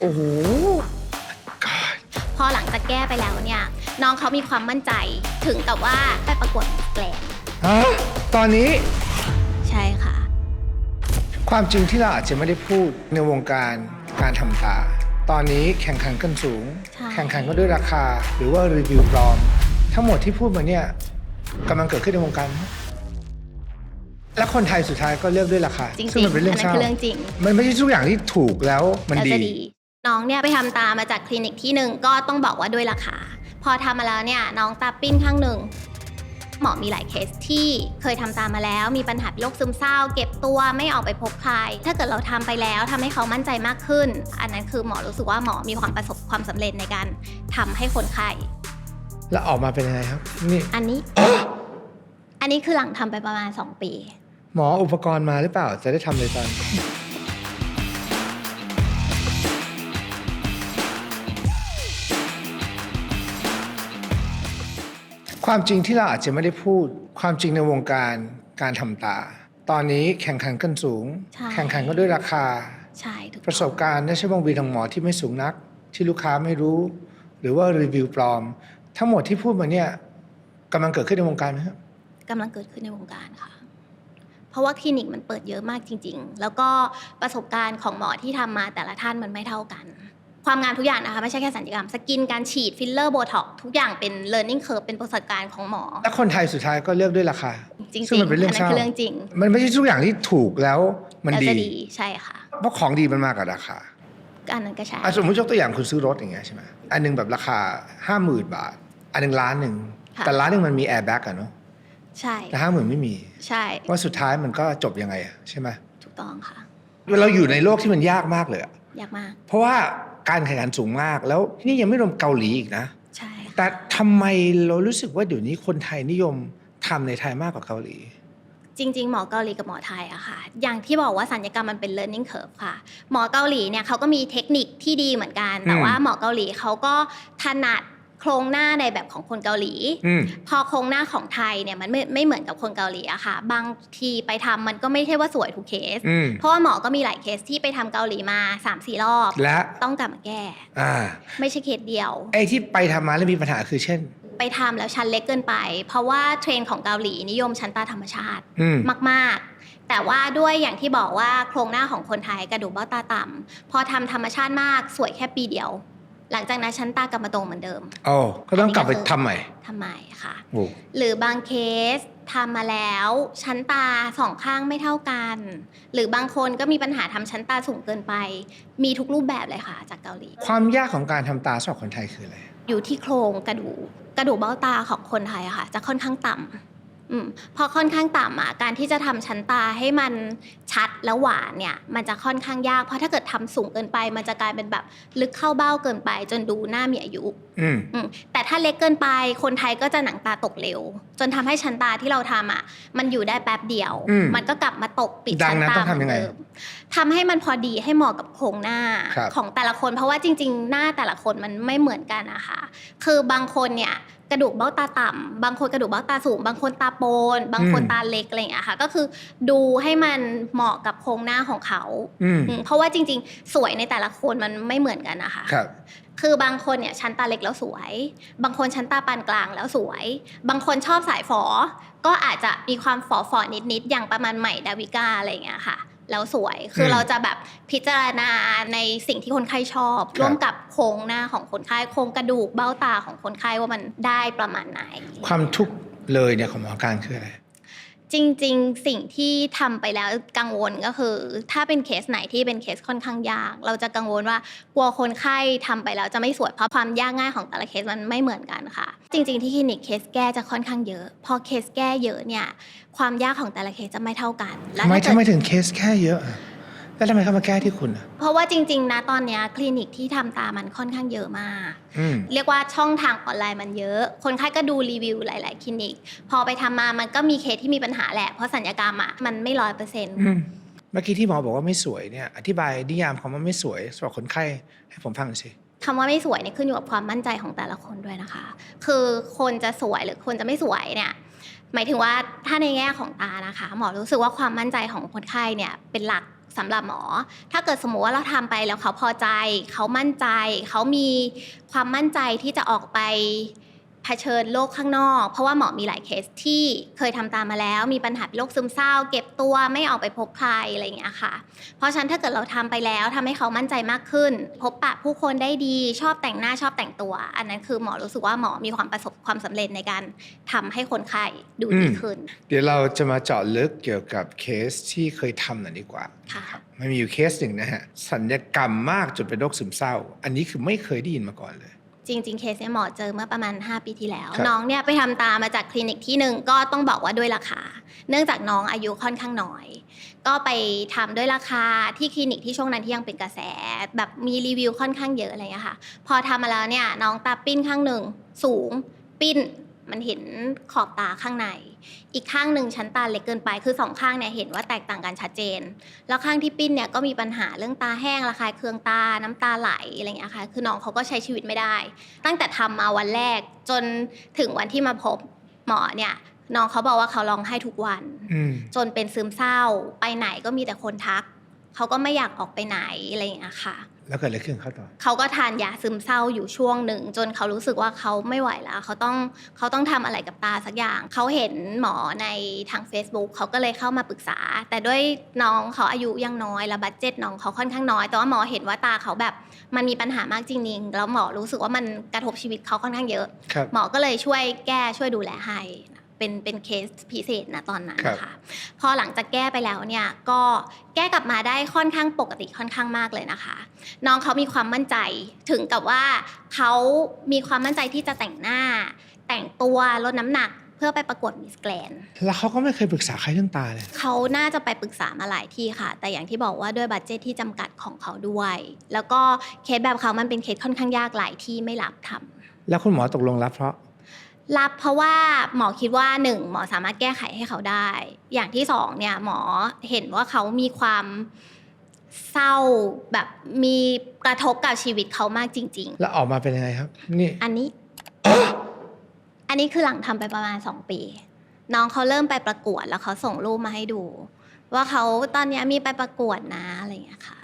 โอ้โหพอหลังจากแก้ไปแล้วเนี่ย น้องเขามีความมั่นใจถึงกับว่าไปประกวดมิสแกรนด์ฮะตอนนี้ใช่ค่ะ ความจริงที่เราอาจจะไม่ได้พูดในวงการการทำตา ตอนนี้แข่งขันกันสูง ใช่ แข่งขันกันด้วยราคาหรือว่ารีวิวปลอม ทั้งหมดที่พูดมาเนี่ยกำลังเกิดขึ้นในวงการไหมและคนไทยสุดท้ายก็เลือกด้วยราคาจริงๆซึ่งมันเป็นเรื่อัอนงนั้เศนร้าคือเรื่องจริง มันไม่ใช่ทุกอย่างที่ถูกแล้วมันแล้วดี จะดี น้องเนี่ยไปทำตามาจากคลินิกที่หนึ่งก็ต้องบอกว่าด้วยราคา พอทำมาแล้วเนี่ยน้องตาปิ้นข้างหนึ่งหมอมีหลายเคสที่เคยทำตามมาแล้ว มีปัญหาเป็นโรคซึมเศร้า เก็บตัวไม่ออกไปพบใคร ถ้าเกิดเราทำไปแล้วทำให้เขามั่นใจมากขึ้น อันนั้นคือหมอรู้สึกว่าหมอมีความประสบความสำเร็จในการทำให้คนไข้แล้วออกมาเป็นยังไงครับนี่อันนี้ อันนี้คือหลังทำไปประมาณ 2 ปี หมออุปกรณ์มาหรือเปล่าจะได้ทำเลยตอน ความจริงที่เราอาจจะไม่ได้พูด ความจริงในวงการการทำตา ตอนนี้แข่งขันกันสูง ใช่ แข่งขันกันด้วยราคา ใช่ถูกประสบการณ์ในชั่วโมงบินของหมอที่ไม่สูงนัก ที่ลูกค้าไม่รู้ หรือว่ารีวิวปลอม ทั้งหมดที่พูดมาเนี่ยกำลังเกิดขึ้นในวงการไหมครับ กำลังเกิดขึ้นในวงการค่ะ เพราะว่าคลินิกมันเปิดเยอะมากจริง ๆ แล้วก็ประสบการณ์ของหมอที่ทำมาแต่ละท่านมันไม่เท่ากัน ความงามทุกอย่างนะคะ ไม่ใช่แค่สัญญกรรม สกินการฉีดฟิลเลอร์โบท็อกทุกอย่างเป็น learning curve เป็นประสบการณ์ของหมอ และคนไทยสุดท้ายก็เลือกด้วยราคา จริงๆซึ่งมันเป็นเรื่องอันนั้นเศร้าคือเรื่องจริง มันไม่ใช่ทุกอย่างที่ถูกแล้วมันแล้วดีจะดีใช่ค่ะ เพราะของดีมันมากับราคาอันนั้นก็ใช่อะสมมติยกตัวอย่างคุณซื้อรถอย่างเงี้ยใช่ไหมอันหนึงแบบราคาห้าหมื่นบาท อันหนึ่งล้านหนึ่งค่ะ แต่ล้านหนึ่งมันมีแอร์แบ็กอะเนาะใช่แต่ห้าหมื่นไม่มีใช่ว่าสุดท้ายมันก็จบยังไงอะใช่ไหมถูกต้องค่ะ เราอยู่ในโลกที่มันยากมากเลยอะยากมาก เพราะว่า การแข่งขันสูงมาก แล้วนี่ยังไม่รวมเกาหลีอีกนะ ใช่ค่ะแต่ทำไมเรารู้สึกว่าเดี๋ยวนี้คนไทยนิยมทำในไทยมากกว่าเกาหลี จริง ๆ หมอเกาหลีกับหมอไทยอะค่ะ อย่างที่บอกว่าสัญญกรรมมันเป็น learning curve ค่ะ หมอเกาหลีเนี่ยเขาก็มีเทคนิคที่ดีเหมือนกัน แต่อืม ว่าหมอเกาหลีเขาก็ถนัด โครงหน้าในแบบของคนเกาหลี อืม พอโครงหน้าของไทยเนี่ยมันไม่ไม่เหมือนกับคนเกาหลีอะค่ะ บางทีไปทำมันก็ไม่ใช่ว่าสวยทุกเคส อืม เพราะว่าหมอก็มีหลายเคสที่ไปทำเกาหลีมา3-4รอบ และ ต้องกลับมาแก้ อ่า ไม่ใช่เคสเดียว ไอ้ที่ไปทำมาแล้วมีปัญหาคือเช่น ไปทำแล้วชั้นเล็กเกินไป เพราะว่าเทรนด์ของเกาหลีนิยมชั้นตาธรรมชาติ อืม มาก ๆ แต่ว่าด้วยอย่างที่บอกว่าโครงหน้าของคนไทยกระดูกเบ้าตาต่ำพอทำธรรมชาติมากสวยแค่ปีเดียว หลังจากนั้นชั้นตากลับมาตรงเหมือนเดิมโอ้ก็ต้องกลับไปทำใหม่ทำไมค่ะ โอ้หรือบางเคสทำมาแล้วชั้นตาสองข้างไม่เท่ากัน หรือบางคนก็มีปัญหาทำชั้นตาสูงเกินไป มีทุกรูปแบบเลยค่ะ จากเกาหลี ความยากของการทำตาสำหรับคนไทยคืออะไร อยู่ที่โครงกระดูกกระดูกเบ้าตาของคนไทยอะค่ะ จะค่อนข้างต่ำ อืมพอค่อนข้างต่ำอะการที่จะทำชั้นตาให้มันชัดและหวานเนี่ย มันจะค่อนข้างยาก เพราะถ้าเกิดทำสูงเกินไป มันจะกลายเป็นแบบลึกเข้าเบ้าเกินไป จนดูหน้ามีอายุอืมอืมแต่ถ้าเล็กเกินไปคนไทยก็จะหนังตาตกเร็ว จนทำให้ชั้นตาที่เราทำอะ มันอยู่ได้แป๊บเดียวอืมมันก็กลับมาตกปิดดังชั้นนั้นตาต้องทำยังไงเหมือนเดิมทำให้มันพอดีให้เหมาะกับโครงหน้าครับของแต่ละคน เพราะว่าจริง ๆ หน้าแต่ละคนมันไม่เหมือนกันนะคะคือบางคนเนี่ย กระดูกเบ้าตาต่ำบางคนกระดูกเบ้าตาสูง บางคนตาโปน บางคนตาเล็กอะไรอย่างเงี้ยค่ะ ก็คือดูให้มันเหมาะกับโครงหน้าของเขาอืมอืมเพราะว่าจริง ๆ สวยในแต่ละคนมันไม่เหมือนกันนะคะครับคือบางคนเนี่ยชั้นตาเล็กแล้วสวย บางคนชั้นตาปานกลางแล้วสวย บางคนชอบสายฝอ ก็อาจจะมีความฝอฝอนิดๆอย่างประมาณใหม่ดาวิกาอะไรอย่างเงี้ยค่ะ แล้วสวย คือมเราจะแบบพิจารณาในสิ่งที่คนไข้ชอบครับร่วมกับโครงหน้าของคนไข้โครงกระดูกเบ้าตาของคนไข้ว่ามันได้ประมาณไหน ความทุกข์เลยเนี่ยของหมอการคืออะไร จริง ๆ สิ่งที่ทำไปแล้วกังวลก็คือ ถ้าเป็นเคสไหนที่เป็นเคสค่อนข้างยาก เราจะกังวลว่ากลัวคนไข้ทำไปแล้วจะไม่สวยเพราะความยากง่ายของแต่ละเคสมันไม่เหมือนกันค่ะ จริง ๆ ที่คลินิกเคสแก้จะค่อนข้างเยอะ พอเคสแก้เยอะเนี่ยความยากของแต่ละเคสจะไม่เท่ากันทำไมทำไมถึงเคสแค่เยอะ แล้วทำไมเขามาแก้ที่คุณอะเพราะว่าจริง ๆ นะตอนเนี้ยคลินิกที่ทำตามันค่อนข้างเยอะมาก อืม เรียกว่าช่องทางออนไลน์มันเยอะ คนไข้ก็ดูรีวิวหลาย ๆ คลินิก พอไปทำมามันก็มีเคสที่มีปัญหาแหละ เพราะสัญญกรรมอะมันไม่ร้อยเปอร์เซ็นต์อืมเมื่อกี้ที่หมอบอกว่าไม่สวยเนี่ยอธิบายนิยามคำว่าไม่สวยสำหรับคนไข้ให้ผมฟังหน่อยสิ คำว่าไม่สวยเนี่ยขึ้นอยู่กับความมั่นใจของแต่ละคนด้วยนะคะ คือคนจะสวยหรือคนจะไม่สวยเนี่ย หมายถึงว่าถ้าในแง่ของตานะคะ หมอรู้สึกว่าความมั่นใจของคนไข้เนี่ยเป็นหลัก สำหรับหมอ ถ้าเกิดสมมติว่าเราทำไปแล้วเขาพอใจ เขามั่นใจ เขามีความมั่นใจที่จะออกไป ผชิญโลกข้างนอก เพราะว่าหมอมีหลายเคสที่เคยทำตามมาแล้ว มีปัญหาเป็นโรคซึมเศร้า เก็บตัวไม่ออกไปพบใครอะไรอย่างเงี้ยค่ะ เพราะฉะนั้นถ้าเกิดเราทำไปแล้วทำให้เขามั่นใจมากขึ้น พบปะผู้คนได้ดีชอบแต่งหน้าชอบแต่งตัว อันนั้นคือหมอรู้สึกว่าหมอมีความประสบความสำเร็จในการทำให้คนไข้ดูดีอืมขึ้น เดี๋ยวเราจะมาเจาะลึกเกี่ยวกับเคสที่เคยทำหน่อยดีกว่าค่ะมันมีอยู่เคสหนึ่งนะฮะสัญญกรรมมากจนเป็นโรคซึมเศร้า อันนี้คือไม่เคยได้ยินมาก่อนเลย จริงๆ เคสเนี้ยหมอเจอเมื่อประมาณ 5 ปีที่แล้ว ครับ น้องเนี่ยไปทำตามาจากคลินิกที่หนึ่งก็ต้องบอกว่าด้วยราคา เนื่องจากน้องอายุค่อนข้างน้อย ก็ไปทำด้วยราคาที่คลินิกที่ช่วงนั้นที่ยังเป็นกระแส แบบมีรีวิวค่อนข้างเยอะอะไรอย่างเงี้ยค่ะ พอทำมาแล้วเนี่ยน้องตาปิ้นข้างหนึ่งสูงปิ้น มันเห็นขอบตาข้างใน อีกข้างหนึ่งชั้นตาเล็กเกินไป คือสองข้างเนี่ยเห็นว่าแตกต่างกันชัดเจน แล้วข้างที่ปิ้นเนี่ยก็มีปัญหาเรื่องตาแห้งระคายเคืองตา น้ำตาไหลอะไรอย่างเงี้ยค่ะ คือน้องเขาก็ใช้ชีวิตไม่ได้ ตั้งแต่ทำมาวันแรกจนถึงวันที่มาพบหมอเนี่ยน้องเขาบอกว่าเขาร้องไห้ทุกวันอืมจนเป็นซึมเศร้า ไปไหนก็มีแต่คนทัก เขาก็ไม่อยากออกไปไหนอะไรอย่างเงี้ยค่ะ แล้วเกิดอะไรขึ้นเขาต่อเขาก็ทานยาซึมเศร้าอยู่ช่วงหนึ่ง จนเขารู้สึกว่าเขาไม่ไหวแล้วเขาต้องเขาต้องทำอะไรกับตาสักอย่าง เขาเห็นหมอในทาง Facebook เขาก็เลยเข้ามาปรึกษา แต่ด้วยน้องเขาอายุยังน้อยแล้วบัตเจ็ตน้องเขาค่อนข้างน้อยแต่ว่าหมอเห็นว่าตาเขาแบบมันมีปัญหามากจริงๆแล้วหมอรู้สึกว่ามันกระทบชีวิตเขาค่อนข้างเยอะครับหมอก็เลยช่วยแก้ช่วยดูแลให้นะ เป็นเป็นเคสพิเศษนะตอนนั้นครับนะคะพอหลังจากแก้ไปแล้วเนี่ยก็แก้กลับมาได้ค่อนข้างปกติค่อนข้างมากเลยนะคะ น้องเขามีความมั่นใจถึงกับว่าเขามีความมั่นใจที่จะแต่งหน้า แต่งตัวลดน้ำหนักเพื่อไปประกวดมิสแกรนแล้วเขาก็ไม่เคยปรึกษาใครเรื่องตาเลย เขาน่าจะไปปรึกษามาหลายที่ค่ะ แต่อย่างที่บอกว่าด้วยบัตเจตที่จำกัดของเขาด้วย แล้วก็เคสแบบเขามันเป็นเคสค่อนข้างยากหลายที่ไม่รับทำแล้วคุณหมอตกลงรับเพราะ รับเพราะว่าหมอคิดว่าหนึ่งหมอสามารถแก้ไขให้เขาได้ อย่างที่สองเนี่ยหมอเห็นว่าเขามีความเศร้าแบบมีกระทบกับชีวิตเขามากจริง แล้วออกมาเป็นยังไงครับ นี่ๆ อันนี้ อันนี้คือหลังทำไปประมาณสองปี น้องเขาเริ่มไปประกวดแล้วเขาส่งรูปมาให้ดู ว่าเขาตอนเนี้ยมีไปประกวดนะอะไรอย่างเงี้ยค่ะ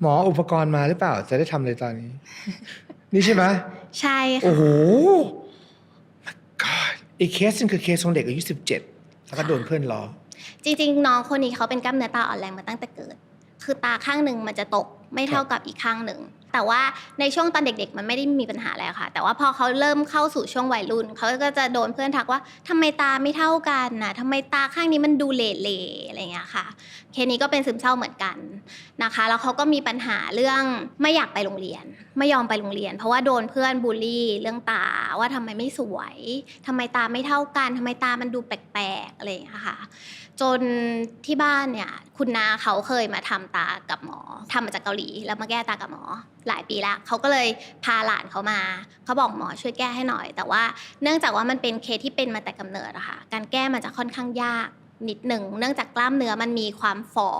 หมออุปกรณ์มาหรือเปล่า จะได้ทำเลยตอนนี้ นี่ใช่ไหมใช่ค่ะ โอ้โห my god อีกเคสหนึงคือเคสของเด็กอายุ 17 แล้วก็โดนเพื่อนล้อ จริงๆ น้องคนนี้เขาเป็นกล้ามเนื้อตาอ่อนแรงมาตั้งแต่เกิด คือตาข้างหนึ่งมันจะตกไม่เท่ากับอีกข้างหนึ่ง แต่ว่าในช่วงตอนเด็ก ๆ มันไม่ได้มีปัญหาอะไรค่ะ แต่ว่าพอเขาเริ่มเข้าสู่ช่วงวัยรุ่นเขาก็จะโดนเพื่อนทักว่าทำไมตาไม่เท่ากันนะทำไมตาข้างนี้มันดูเหล่ๆอะไรอย่างเงี้ยค่ะ เคสนี้ก็เป็นซึมเศร้าเหมือนกันนะคะ แล้วเขาก็มีปัญหาเรื่องไม่อยากไปโรงเรียน ไม่ยอมไปโรงเรียน เพราะว่าโดนเพื่อนบูลลี่เรื่องตาว่าทำไมไม่สวยทำไมตาไม่เท่ากันทำไมตามันดูแปลกๆอะไรอย่างเงี้ยค่ะ จนที่บ้านเนี่ยคุณนาเขาเคยมาทำตากับหมอทำมาจากเกาหลีแล้วมาแก้ตากับหมอ หลายปีแล้วเขาก็เลยพาหลานเขามาเขาบอกหมอช่วยแก้ให้หน่อย แต่ว่าเนื่องจากว่ามันเป็นเคสที่เป็นมาแต่กำเนิดอะค่ะการแก้มันจะค่อนข้างยากนิดหนึ่งเนื่องจากกล้ามเนื้อมันมีความฝ่อ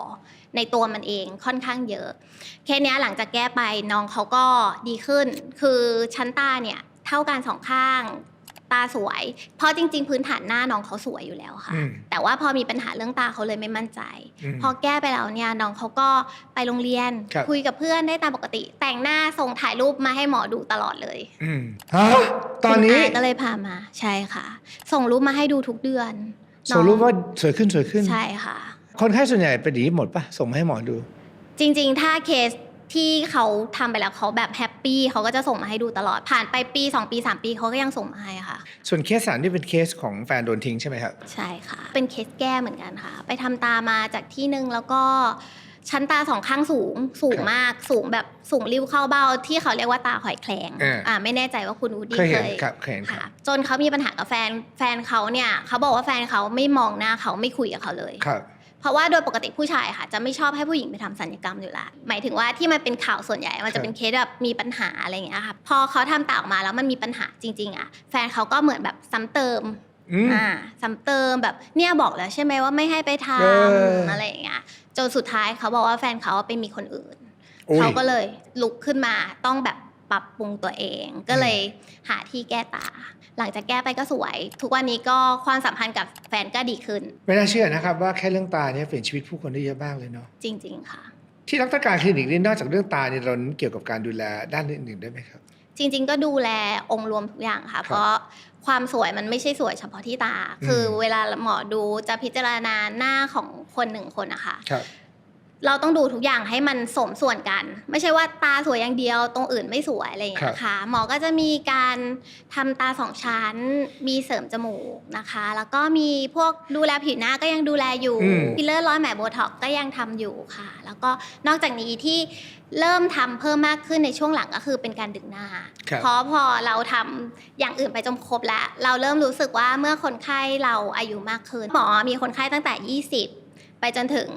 ในตัวมันเองค่อนข้างเยอะเคสเนี้ยหลังจากแก้ไปน้องเขาก็ดีขึ้น คือชั้นตาเนี่ยเท่ากันสองข้าง ตาสวย เพราะจริง ๆ พื้นฐานหน้าน้องเขาสวยอยู่แล้วค่ะอืมแต่ว่าพอมีปัญหาเรื่องตาเขาเลยไม่มั่นใจอืมพอแก้ไปแล้วเนี่ยน้องเขาก็ไปโรงเรียนครับคุยกับเพื่อนได้ตามปกติ แต่งหน้าส่งถ่ายรูปมาให้หมอดูตลอดเลยอืมฮะตอนนี้คุณาก็เลยพามาใช่ค่ะ ส่งรูปมาให้ดูทุกเดือนส่งรูปว่าสวยขึ้นสวยขึ้นใช่ค่ะคนไข้ส่วนใหญ่เป็นอย่างนี้หมดปะส่งมาให้หมอดู จริง ๆ ถ้าเคส ที่เขาทำไปแล้วเขาแบบแฮปปี้เขาก็จะส่งมาให้ดูตลอดผ่านไปปี 2 ปี 3 ปีเขาก็ยังส่งมาให้ค่ะ ส่วนเคสสามนี่เป็นเคสของแฟนโดนทิ้งใช่ไหมครับใช่ค่ะ เป็นเคสแก้เหมือนกันค่ะ ไปทำตามาจากที่หนึ่งแล้วก็ชั้นตาสองข้างสูงสูงครับมากสูงแบบสูงริ้วเข้าเบ้าที่เขาเรียกว่าตาหอยแคลงอ่าอ่าไม่แน่ใจว่าคุณอูดี้เคยเคเห็นยครับเคยเห็นคค่ะรับจนเขามีปัญหากับแฟนแฟนเขาเนี่ยเขาบอกว่าแฟนเขาไม่มองหน้าเขาไม่คุยกับเขาเลยครับ เพราะว่าโดยปกติผู้ชายค่ะ จะไม่ชอบให้ผู้หญิงไปทำสัญญกรรมอยู่และหมายถึงว่าที่มันเป็นข่าวส่วนใหญ่มันครัจะบเป็นเคสแบบมีปัญหาอะไรอย่างเงี้ยค่ะพอเขาทำตาออกมาแล้วมันมีปัญหาจริง ๆ อะ แฟนเขาก็เหมือนแบบซ้ำเติมอืมอ่าซ้ำเติมแบบเนี่ยบอกแล้วใช่ไหมว่าไม่ให้ไปทเออำอะไรอย่างเงี้ยจนสุดท้ายเขาบอกว่าแฟนเขาไปมีคนอื่นโอ้ยเขาก็เลยลุกขึ้นมาต้องแบบ ปรับปรุงตัวเอง ก็เลยหาที่แก้ตา หลังจากแก้ไปก็สวย ทุกวันนี้ก็ความสัมพันธ์กับแฟนก็ดีขึ้น ไม่น่าเชื่อนะครับว่าแค่เรื่องตาเนี่ยเปลี่ยนชีวิตผู้คนได้เยอะมากเลยเนาะจริง ๆ ค่ะ ที่รักการคลินิกนี่นอกจากเรื่องตาเนี่ยเราเกี่ยวกับการดูแลด้านอื่นๆด้วยไหมครับ จริง ๆ ก็ดูแลองค์รวมทุกอย่างค่ะครับเพราะความสวยมันไม่ใช่สวยเฉพาะที่ตาอืมคือเวลาหมอดูจะพิจารณาหน้าของคนหนึ่งคนนะคะครับ เราต้องดูทุกอย่างให้มันสมส่วนกัน ไม่ใช่ว่าตาสวยอย่างเดียวตรงอื่นไม่สวยอะไรอย่างเงี้ยค่ะหมอก็จะมีการทำตาสองชั้น มีเสริมจมูกนะคะ แล้วก็มีพวกดูแลผิวหน้าก็ยังดูแลอยู่อืมฟิลเลอร์ร้อยแหมโบท็อกซ์ก็ยังทำอยู่ค่ะ แล้วก็นอกจากนี้ที่เริ่มทำเพิ่มมากขึ้นในช่วงหลังก็คือเป็นการดึงหน้าครับเพราะพอเราทำอย่างอื่นไปจนครบแล้ว เราเริ่มรู้สึกว่าเมื่อคนไข้เราอายุมากขึ้นหมอมีคนไข้ตั้งแต่ 20 ไปจนถึง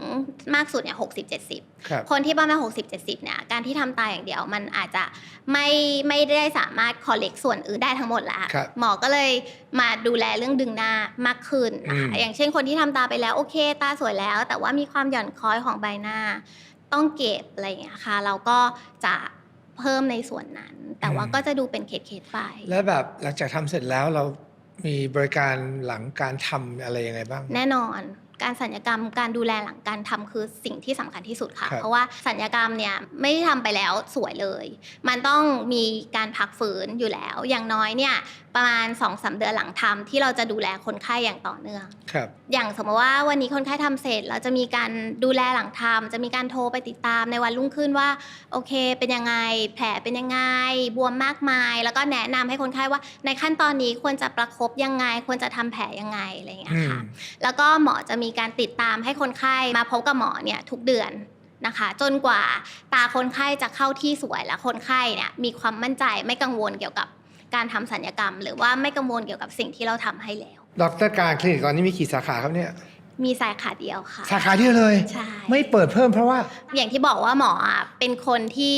มากสุดเนี่ย60 70ครับคนที่ประมาณ60 70เนี่ยการที่ทำตาอย่างเดียวมันอาจจะไม่ไม่ได้สามารถคอลเลกส่วนอื่นได้ทั้งหมดละครับหมอก็เลยมาดูแลเรื่องดึงหน้ามากขึ้นนะคะอืมอย่างเช่นคนที่ทำตาไปแล้วโอเค ตาสวยแล้ว แต่ว่ามีความหย่อนคล้อยของใบหน้า ต้องเก็บอะไรอย่างเงี้ยค่ะเราก็จะเพิ่มในส่วนนั้น แต่ว่าก็จะดูเป็นเคสๆไปแล้วแบบหลังจากทำเสร็จแล้วเรามีบริการหลังการทำอะไรยังไงบ้าง แน่นอน การสัญญกรรมการดูแลหลังการทำคือสิ่งที่สำคัญที่สุดค่ะครับเพราะว่าสัญญกรรมเนี่ยไม่ได้ทำไปแล้วสวยเลย มันต้องมีการพักฟื้นอยู่แล้ว อย่างน้อยเนี่ย ประมาณ2อสเดือนหลังทำที่เราจะดูแลคนไข้อย่างต่อเนื่องครับอย่างสมมติว่าวันนี้คนไข้ทำเสร็จ เราจะมีการดูแลหลังทำจะมีการโทรไปติดตามในวันรุ่งขึ้นว่า โอเค เป็นยังไง แผลเป็นยังไง บวมมากมาย แล้วก็แนะนำให้คนไข้ว่า ในขั้นตอนนี้ควรจะประคบยังไง ควรจะทำแผลยังไงอะไรอย่างเงี้ยอืมค่ะแล้วก็หมอจะมีการติดตามให้คนไข้มาพบกับหมอเนี่ยทุกเดือนนะคะจนกว่าตาคนไข้จะเข้าที่สวยและคนไข้เนี่ยมีความมั่นใจไม่กังวลเกี่ยวกับ การทำสัญญกรรม หรือว่าไม่กังวลเกี่ยวกับสิ่งที่เราทำให้แล้ว ดรการคลินิกตอนนี้มีกี่สาขาครับเนี่ย มีสายขาเดียวค่ะ สาขาเดียวเลย ใช่ ไม่เปิดเพิ่มเพราะว่า อย่างที่บอกว่าหมออะเป็นคนที่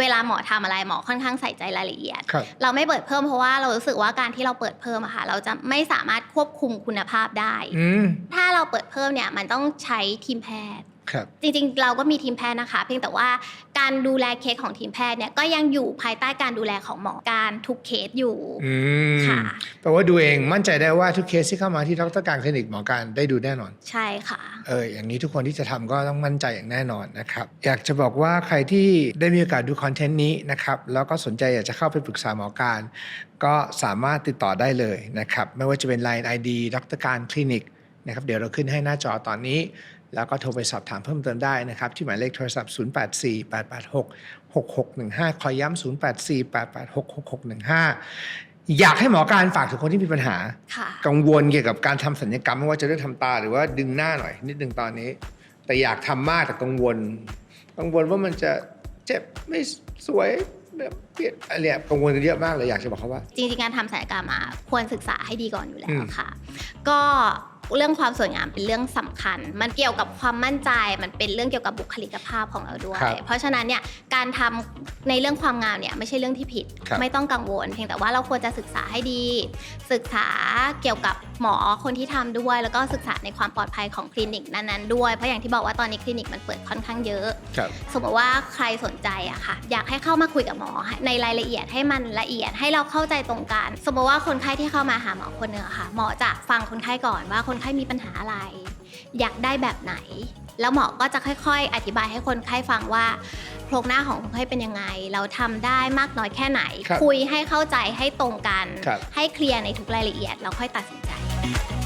เวลาหมอทำอะไรหมอค่อนข้างใส่ใจรายละเอียดครับเราไม่เปิดเพิ่มเพราะว่าเรารู้สึกว่าการที่เราเปิดเพิ่มอะค่ะ เราจะไม่สามารถควบคุมคุณภาพได้อืมถ้าเราเปิดเพิ่มเนี่ยมันต้องใช้ทีมแพทย์ ครับจริงๆ เราก็มีทีมแพทย์นะคะ เพียงแต่ว่าการดูแลเคสของทีมแพทย์เนี่ยก็ยังอยู่ภายใต้การดูแลของหมอการทุกเคสอยู่อืมค่ะแปลว่าดูเองมั่นใจได้ว่าทุกเคสที่เข้ามาที่ดรการคลินิกหมอการได้ดูแน่นอน ใช่ค่ะเอออย่างนี้ทุกคนที่จะทำก็ต้องมั่นใจอย่างแน่นอนนะครับอยากจะบอกว่าใครที่ได้มีโอกาสดูคอนเทนต์นี้นะครับแล้วก็สนใจอยากจะเข้าไปปรึกษาหมอการ ก็สามารถติดต่อได้เลยนะครับไม่ว่าจะเป็น Line ID ดรการคลินิกนะครับเดี๋ยวเราขึ้นให้หน้าจอตอนนี้ แล้วก็โทรไปสอบถามเพิ่มเติมได้นะครับ ที่หมายเลขโทรศัพท์ 0848866615คอยย้ำ0848866615อยากให้หมอการฝากถึงคนที่มีปัญหาค่ะกังวลเกี่ยวกับการทำสัญญกรรมไม่ว่าจะเรื่องทำตาหรือว่าดึงหน้าหน่อย นิดนึงตอนนี้ แต่อยากทำมากแต่กังวล กังวลว่ามันจะเจ็บไม่สวยแบบเปลี่ยนอะไรเนี่ยกังวลกันเยอะมากเลยอยากจะบอกเขาว่า จริงๆการทำศัลยกรรมอะควรศึกษาให้ดีก่อนอยู่แล้อืวมค่ะ ก็ เรื่องความสวยงามเป็นเรื่องสำคัญ มันเกี่ยวกับความมั่นใจ มันเป็นเรื่องเกี่ยวกับบุคลิกภาพของเราด้วยครับเพราะฉะนั้นเนี่ยการทำในเรื่องความงามเนี่ยไม่ใช่เรื่องที่ผิดครับไม่ต้องกังวล เพียงแต่ว่าเราควรจะศึกษาให้ดี ศึกษาเกี่ยวกับหมอคนที่ทำด้วย แล้วก็ศึกษาในความปลอดภัยของคลินิกนั้นๆด้วย เพราะอย่างที่บอกว่าตอนนี้คลินิกมันเปิดค่อนข้างเยอะครับสมมติว่าใครสนใจอะค่ะ อยากให้เข้ามาคุยกับหมอในรายละเอียดให้มันละเอียดให้เราเข้าใจตรงกัน สมมติว่าคนไข้ที่เข้ามาหาหมอคนหนึ่งอะค่ะ หมอจะฟังคนไข้ก่อนว่าคนไข้มีปัญหาอะไร อยากได้แบบไหน แล้วหมอก็จะค่อย ๆ อธิบายให้คนไข้ฟังว่าโครงหน้าของคนไข้เป็นยังไง เราทำได้มากน้อยแค่ไหนครับคุยให้เข้าใจให้ตรงกันครับให้เคลียร์ในทุกรายละเอียดแล้วค่อยตัดสินใจ Thank you.